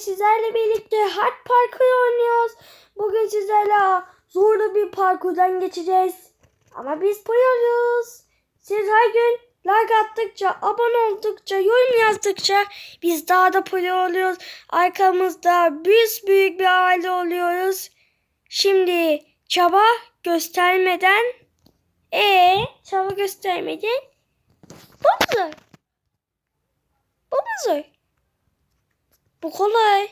sizlerle birlikte Hard Parkur oynuyoruz. Bugün sizlerle zorlu bir parkurdan geçeceğiz. Ama biz proyuz. Siz her gün like attıkça, abone oldukça, yorum yazdıkça biz daha da pro oluyoruz. Arkamızda büyük büyük bir aile oluyoruz. Şimdi çaba göstermeden e çaba göstermeden bu mu? Bu kolay.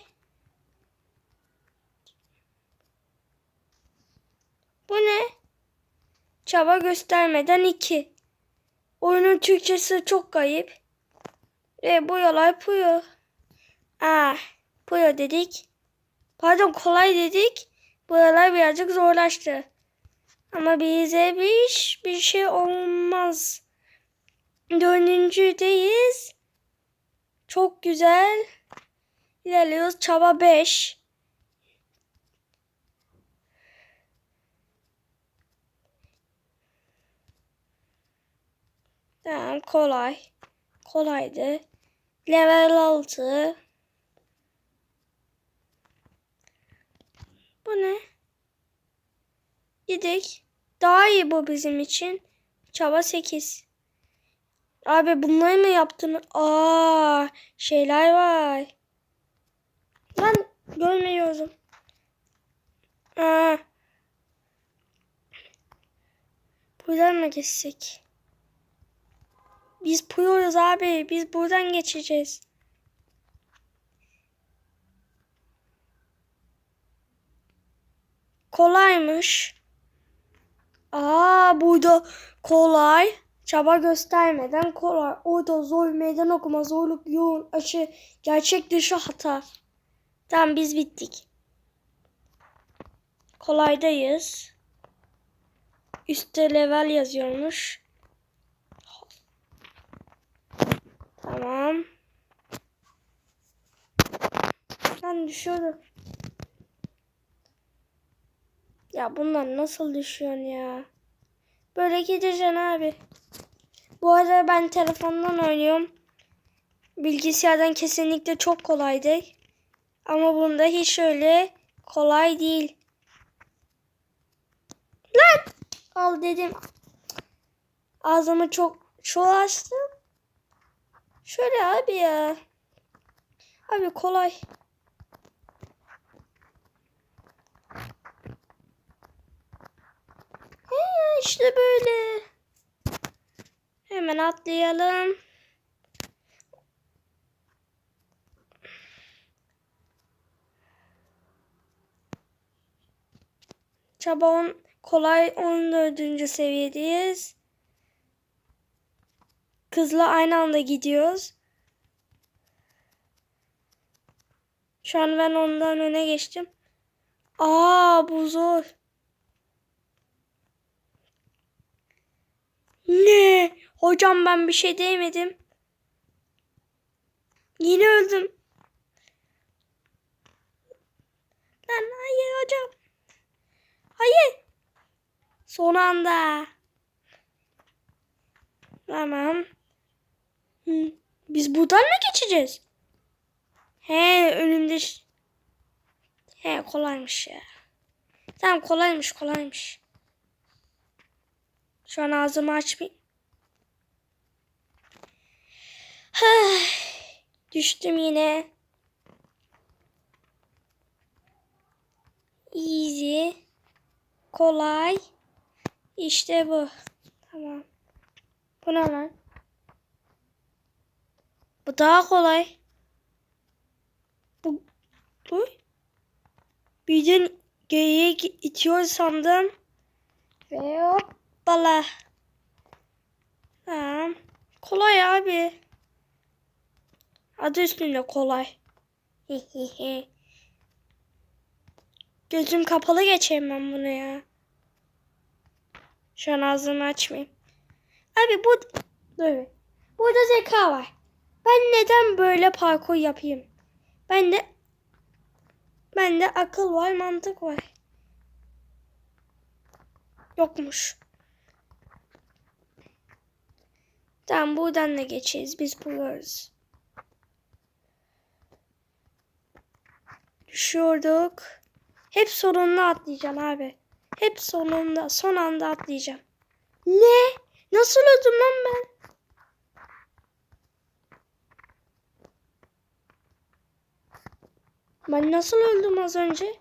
Bu ne? Çaba göstermeden iki. Oyunun Türkçesi çok kayıp. Ve bu yolay puyo. Ah, puyo dedik. Pardon kolay dedik. Bu yollar birazcık zorlaştı. Ama bize bir, iş, bir şey olmaz. Dördüncüdeyiz. Çok güzel. İlerliyoruz. Çaba 5. Tamam kolay. Kolaydı. Level 6. Bu ne? Gidik. Daha iyi bu bizim için. Çaba 8. Abi bunları mı yaptın? Aa, şeyler var. Ben görmüyorum. Aa. Buradan mı geçsek? Biz puyuyoruz abi. Biz buradan geçeceğiz. Kolaymış. Aa burada kolay. Çaba göstermeden kolay. Orada zor meydan okuma, zorluk, yoğun, aşı, gerçek dışı hata. Tamam biz bittik. Kolaydayız. Üstte level yazıyormuş. Tamam. Ben düşüyorum. Ya bunlar nasıl düşüyorsun ya? Böyle gideceksin abi. Bu arada ben telefondan oynuyorum. Bilgisayardan kesinlikle çok kolaydı. Ama bunda hiç öyle kolay değil. Lan! Al dedim. Ağzımı çok çok açtım. Şöyle abi ya. Abi kolay. He işte böyle. Hemen atlayalım. Çaba on, kolay 14. seviyedeyiz. Kızla aynı anda gidiyoruz. Şu an ben ondan öne geçtim. Aa bu zor. Ne? Hocam ben bir şey demedim. Yine öldüm. Lan hayır hocam. Hayır. Son anda. Tamam. Hı. Biz buradan mı geçeceğiz? He önümde. He kolaymış ya. Tamam kolaymış kolaymış. Şu an ağzımı açmayayım. Düştüm yine. Easy. Kolay. İşte bu. Tamam. Bu ne lan? Bu daha kolay. Bu, bu. Birden geriye itiyor sandım. Ve hoppala. Tamam. Kolay abi. Adı üstünde kolay. Gözüm kapalı geçeyim ben bunu ya. Şu an ağzımı açmayayım. Abi bu... Dur. Burada zeka var. Ben neden böyle parkur yapayım? Ben de... Ben de akıl var, mantık var. Yokmuş. Tamam buradan da geçeceğiz. Biz buluyoruz. Düşüyorduk. Hep sonunda atlayacağım abi. Hep sonunda, son anda atlayacağım. Ne? Nasıl öldüm lan ben? Ben nasıl öldüm az önce?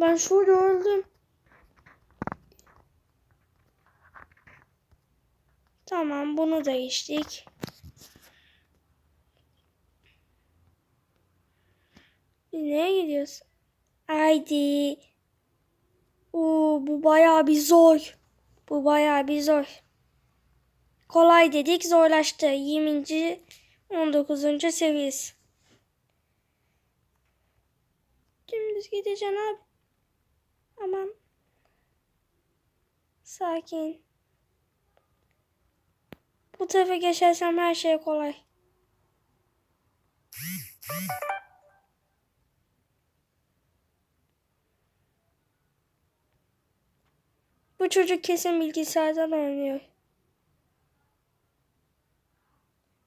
Ben şurada öldüm. Tamam bunu da içtik. Nereye gidiyoruz? Haydi. Oo, bu bayağı bir zor. Bu bayağı bir zor. Kolay dedik zorlaştı. 20. 19. seviyesi. Dümdüz gideceksin abi. Aman. Sakin. Bu tarafa geçersem her şey kolay. Bu çocuk kesin bilgisayardan oynuyor.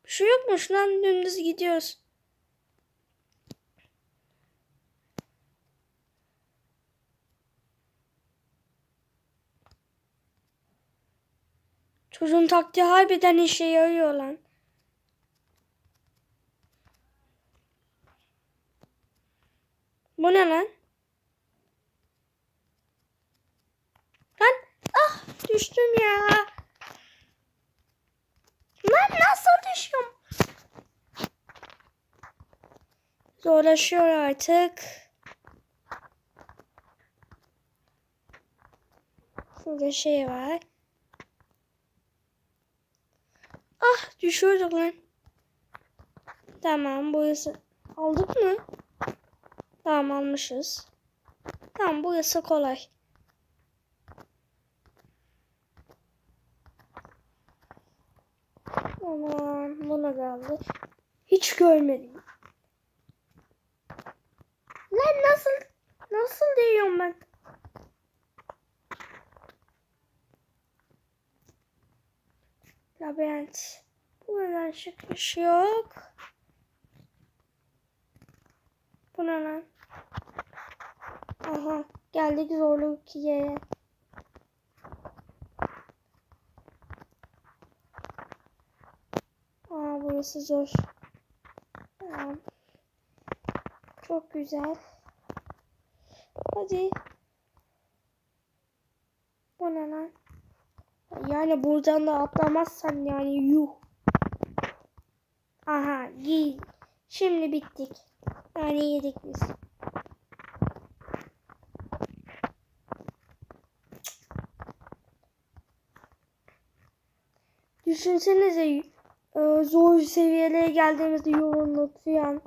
Bir şey yokmuş lan dümdüz gidiyoruz. Çocuğun taktiği harbiden işe yarıyor lan. Bu ne? Lan ah düştüm ya. Lan nasıl düşüyorum? Zorlaşıyor artık. Şurada şey var. Ah düşüyorduk lan. Tamam burası. Aldık mı? Tamam almışız. Tamam burası kolay. Aman buna kaldı. Hiç görmedim. Lan nasıl nasıl diyorum ben? Labirent. Buradan çıkış yok. Bu lan? Aha geldik zorluk 2'ye. Aa burası zor. Tamam. Çok güzel. Hadi. Bu ne lan? Yani buradan da atlamazsan yani yuh. Aha giy. Şimdi bittik. Yani yedik biz. Düşünsenize e, zor seviyelere geldiğimizde yoğunluk falan.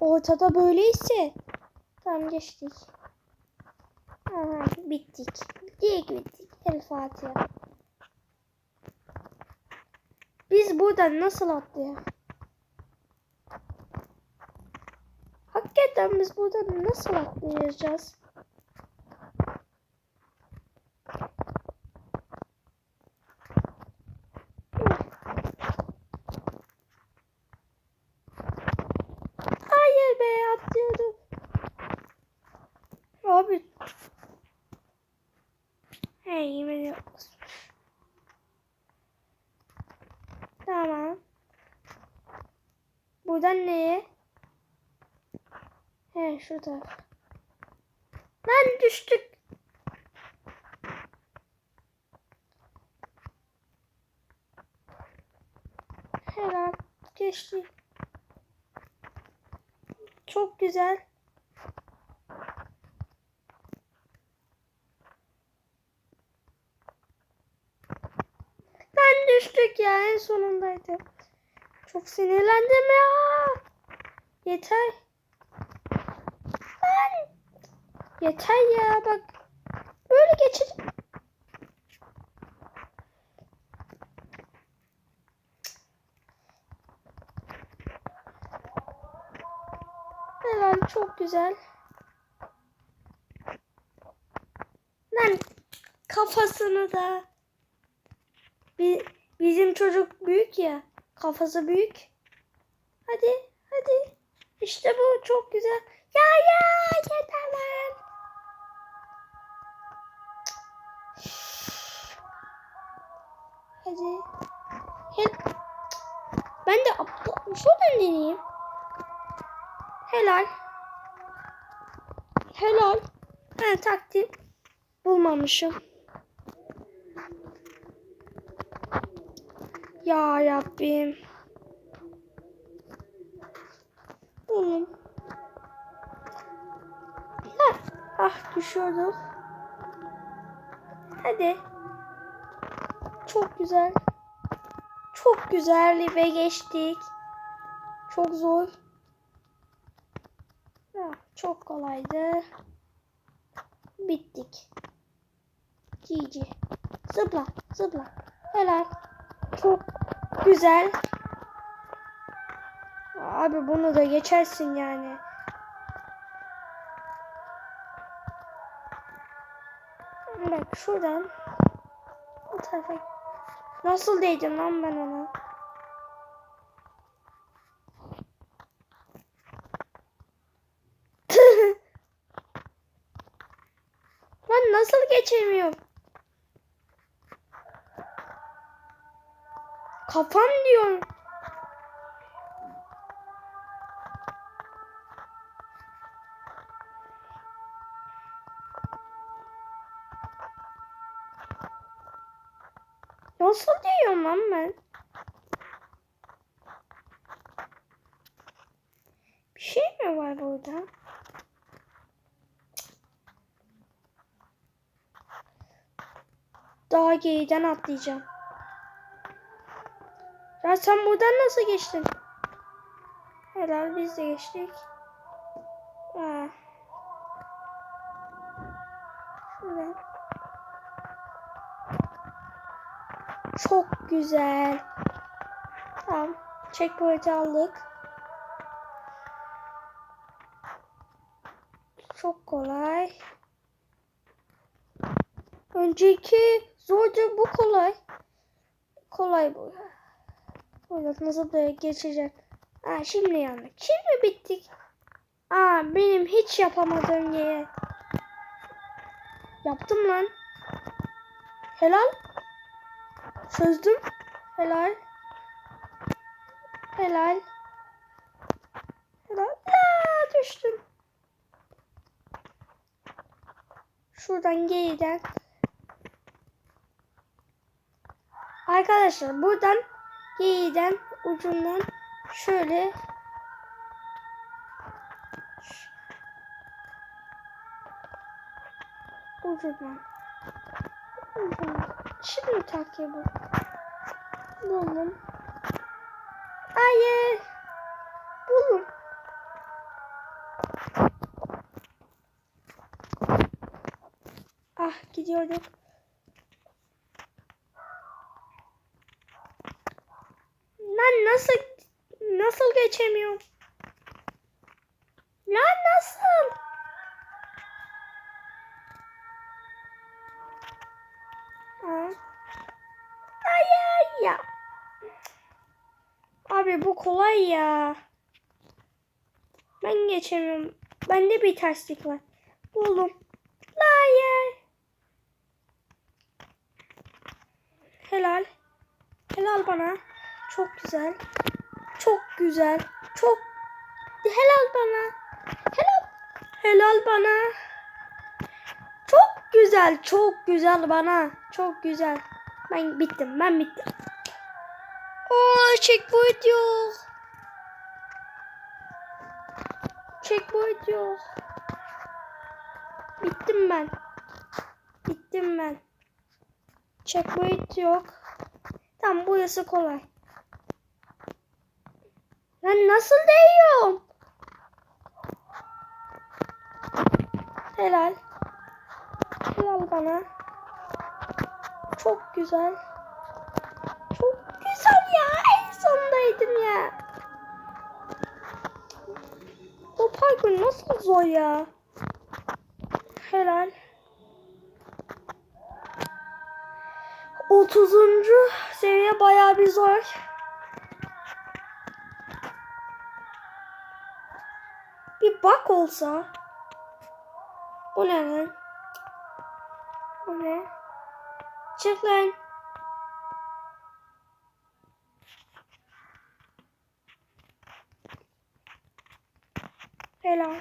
Ortada böyleyse tamam geçtik. Aha bittik. Direkt bittik. El Fatiha. Biz buradan nasıl atlayalım? Hakikaten biz buradan nasıl atlayacağız? Abi. Hey yemin. Tamam. Buradan neye? He şu taraf. Lan düştük. Helal. Geçti. Çok güzel. Ben düştük ya en sonundaydı. Çok sinirlendim ya. Yeter. Ben. Yeter ya bak. Böyle geçir. Helal çok güzel. Lan kafasını da. Bi- bizim çocuk büyük ya. Kafası büyük. Hadi hadi. İşte bu çok güzel. Ya ya yeter lan. Hadi. Ben de bu- şuradan deneyeyim. Helal. Helal. Ha taktiğim bulmamışım. Ya Rabbim. Oğlum. Ha, ah düşüyordum. Hadi. Çok güzel. Çok güzel ve geçtik. Çok zor. Ya, çok kolaydı. Bittik. GG. Zıpla, zıpla. Helal. Çok güzel. Abi bunu da geçersin yani. Bak şuradan bu tarafa. Nasıl değdim lan ben ona? Lan nasıl geçemiyorum? Kafam diyorum. Nasıl diyorum lan ben? Bir şey mi var burada? Daha geriden atlayacağım. Ya sen buradan nasıl geçtin? Helal biz de geçtik. Ha. Şuradan. Çok güzel. Tamam. Checkpoint'i aldık. Çok kolay. Önceki zordu bu kolay. Kolay bu. Nasıl böyle geçecek? Aa şimdi yandık. Şimdi bittik. Aa benim hiç yapamadığım yere. Yaptım lan. Helal. Çözdüm. Helal. Helal. Helal. Aa, düştüm. Şuradan geriden. Arkadaşlar buradan geriden ucundan şöyle ucundan. Ucundan şimdi takip bu? Buldum. Hayır. Buldum. Ah gidiyorduk Lan nasıl nasıl geçemiyorum? Lan nasıl? Ha? Hayır ya. Abi bu kolay ya. Ben geçemiyorum. Bende bir terslik var. Buldum. Hayır. Helal. Helal bana. Çok güzel. Çok güzel. Çok helal bana. Helal. Helal bana. Çok güzel. Çok güzel bana. Çok güzel. Ben bittim. Ben bittim. Oo checkpoint yok. Checkpoint yok. Bittim ben. Bittim ben. Checkpoint yok. Tamam burası kolay. Ben nasıl değiyorum? Helal. Helal bana. Çok güzel. Çok güzel ya. En sondaydım ya. Parkur nasıl zor ya? Helal. 30. seviye bayağı bir zor. Bir bak olsa. Bu ne lan? Bu ne? Çık lan. Helal.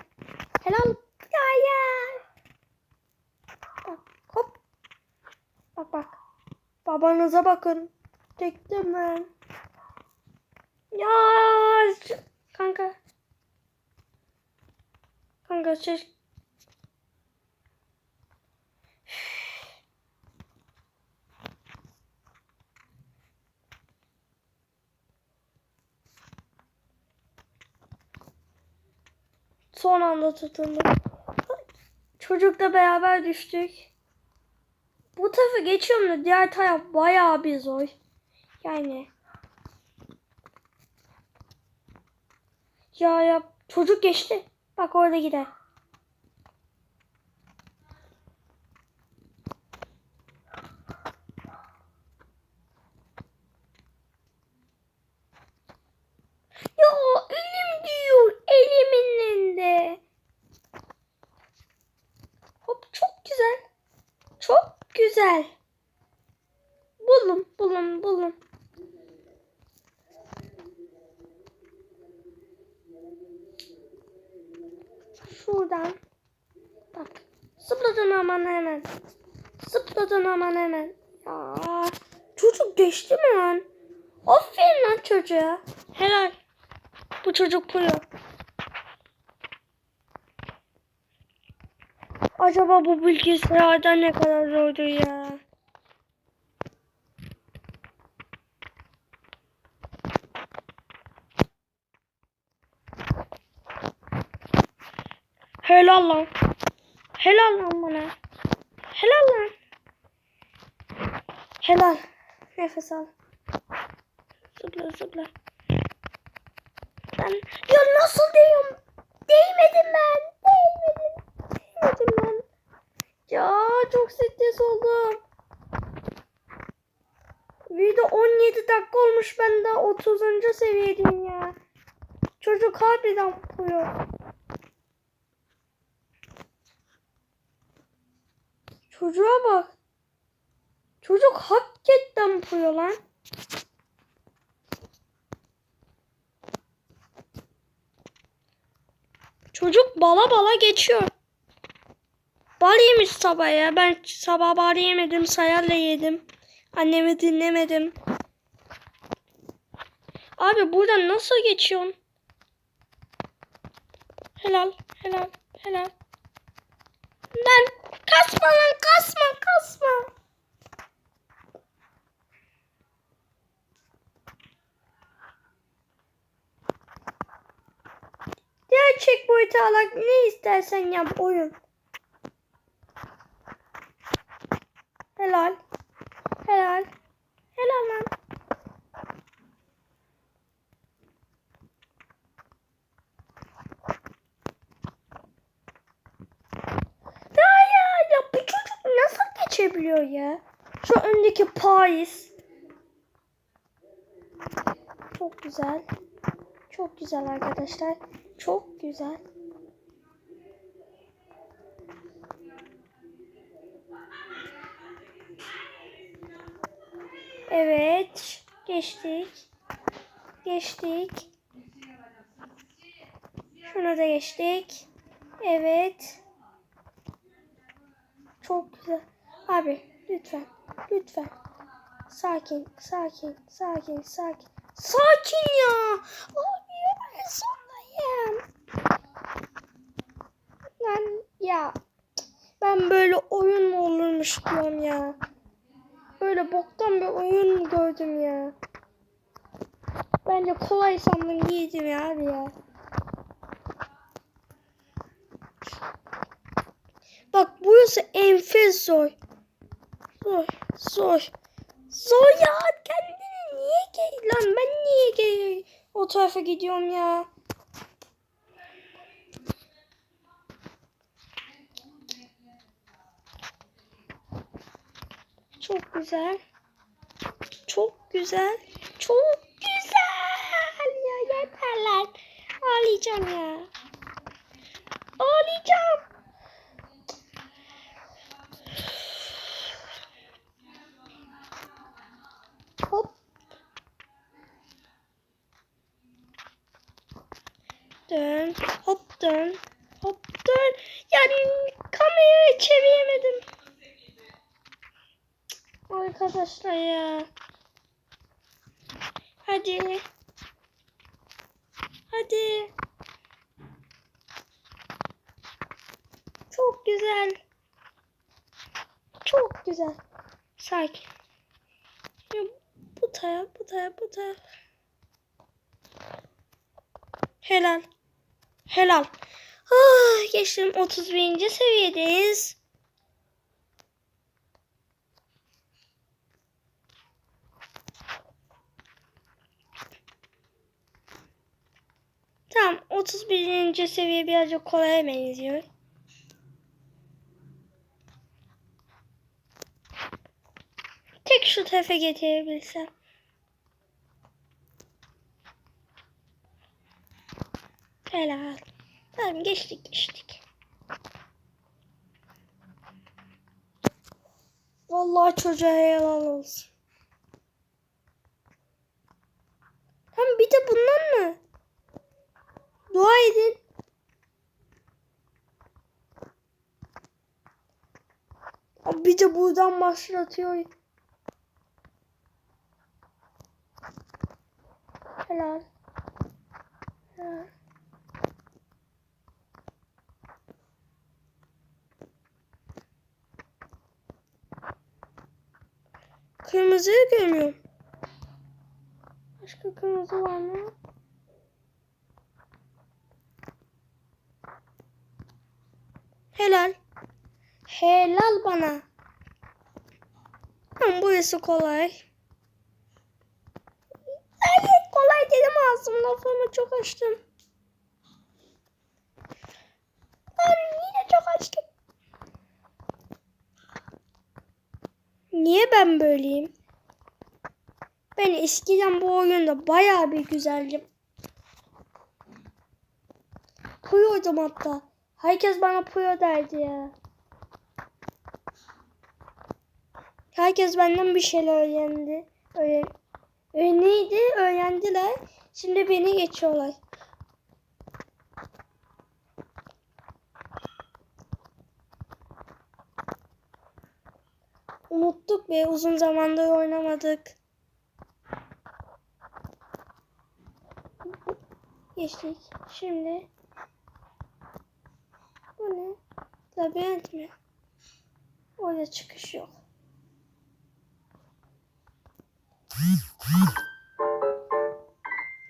Helal. Ya ya. Bak hop. Bak bak. Babanıza bakın. Tektim ben. Ya kanka. Kanka şey. Son anda tutundum. Çocukla beraber düştük. Bu tarafı geçiyorum da diğer taraf bayağı bir zor. Yani. Ya ya çocuk geçti. Bak orada gider. Ya elim diyor. Elimin elinde. Hop çok güzel. Çok güzel. Bulun, bulun, bulun. Şuradan. Bak. Zıpladın aman hemen. Zıpladın aman hemen. Ya. Çocuk geçti mi lan? Aferin lan çocuğa. Helal. Bu çocuk puyo. Acaba bu bilgisayarda ne kadar zordu ya? Helal lan. Helal lan bana. Helal lan. Helal. Nefes al. Zıpla zıpla. Ben ya nasıl diyorum? Değmedim ben. Değmedim. Değmedim ben. Ya çok stres oldum. Video 17 dakika olmuş ben daha 30. seviyedeyim ya. Çocuk harbiden koyuyor. Çocuğa bak. Çocuk hakikaten koyuyor lan. Çocuk bala bala geçiyor. Yemiş sabah ya. Ben sabah bal yemedim. Sayarla yedim. Annemi dinlemedim. Abi buradan nasıl geçiyorsun? Helal, helal, helal. Lan kasma lan kasma kasma. Gerçek boyutu alak ne istersen yap oyun. Helal. Helal. Helal lan. Geçebiliyor ya? Şu öndeki Paris. Çok güzel. Çok güzel arkadaşlar. Çok güzel. Evet. Geçtik. Geçtik. Şunu da geçtik. Evet. Çok güzel. Abi lütfen. Lütfen. Sakin. Sakin. Sakin. Sakin. Sakin ya. Abi ben sondayım. Lan ya. Ben böyle oyun mu olurmuş diyorum ya. Böyle boktan bir oyun gördüm ya. Bence kolay sandım giydim ya abi ya. Bak burası enfes zor. Zor. Zor. Zor ya. Kendini niye gel lan ben niye gel o tarafa gidiyorum ya. Çok güzel. çok güzel. Çok güzel. Ya yeter lan. Ağlayacağım ya. Ağlayacağım. Hop. Dön. Hop dön. Hop dön. Yani kamerayı çeviremedim. Arkadaşlar ya. Hadi. Hadi. Çok güzel. Çok güzel. Sakin. Bu taraf, bu taraf, bu taraf. Helal. Helal. Ah, geçtim 31. seviyedeyiz. Tamam 31. seviye birazcık kolaya benziyor. Tek şu tarafa getirebilsem. Helal. Tamam geçtik geçtik. Vallahi çocuğa helal olsun. Tamam bir de bundan mı? Dua edin. Bir de buradan başlatıyor. Helal. Helal. Kırmızıyı görmüyorum. Başka kırmızı var mı? Helal. Helal bana. Ama burası kolay. Hayır kolay dedim ağzım lafımı çok açtım. Ben yine çok açtım. Niye ben böyleyim? Ben eskiden bu oyunda bayağı bir güzeldim. Puyo'dum hatta. Herkes bana Puyo derdi ya. Herkes benden bir şeyler öğrendi. Öğren Öğreniydi, öğrendiler. Şimdi beni geçiyorlar. Unuttuk ve uzun zamandır oynamadık. Geçtik. Şimdi bu ne? Labirent mi? Orada çıkış yok.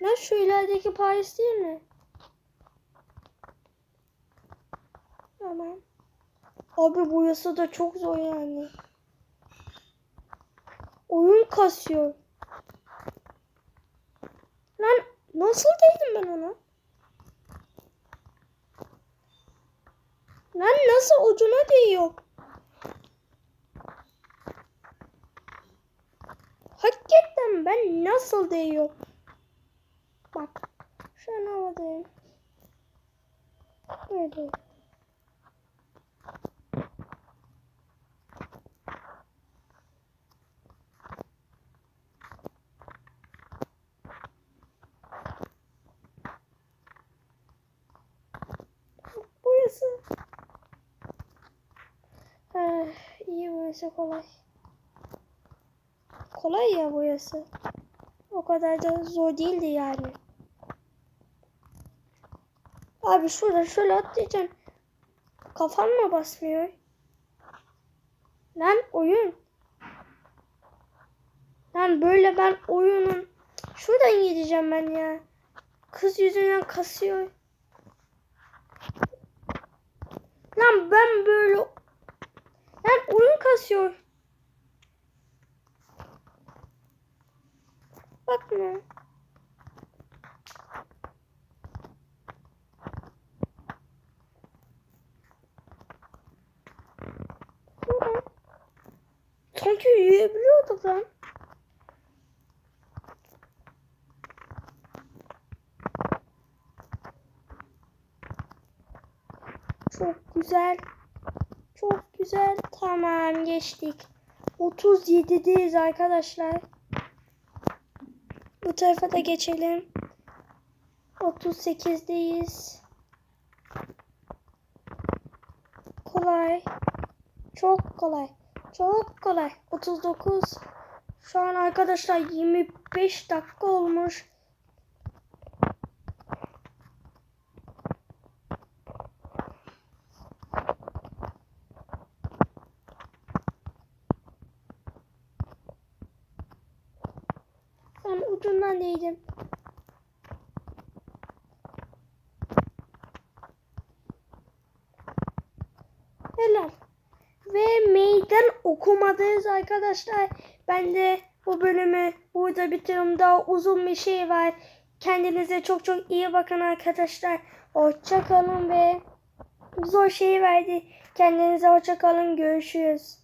Lan şu ilerideki Paris değil mi? Tamam. Abi bu yasa da çok zor yani. Oyun kasıyor. Lan nasıl değdim ben ona? Lan nasıl ucuna değiyor? Hakikaten ben nasıl değiyor? Bak. Şu an havadayım. Böyle. Burası. Eh, burası kolay. Kolay ya burası. O kadar da zor değildi yani. Abi şurada şöyle atlayacaksın. Kafan mı basmıyor? Lan oyun. Lan böyle ben oyunun şuradan gideceğim ben ya. Kız yüzünden kasıyor. Lan ben böyle basıyor. Bakma. Sanki yürüyebiliyordu ben. Çok güzel. Çok güzel. Tamam geçtik. 37'deyiz arkadaşlar. Bu tarafa da geçelim. 38'deyiz. Kolay. Çok kolay. Çok kolay. 39. Şu an arkadaşlar 25 dakika olmuş. Ben değdim. Helal. Ve meydan okumadayız arkadaşlar. Ben de bu bölümü burada bitiriyorum. Daha uzun bir şey var. Kendinize çok çok iyi bakın arkadaşlar. Hoşça kalın ve zor şey verdi. Kendinize hoşça kalın. Görüşürüz.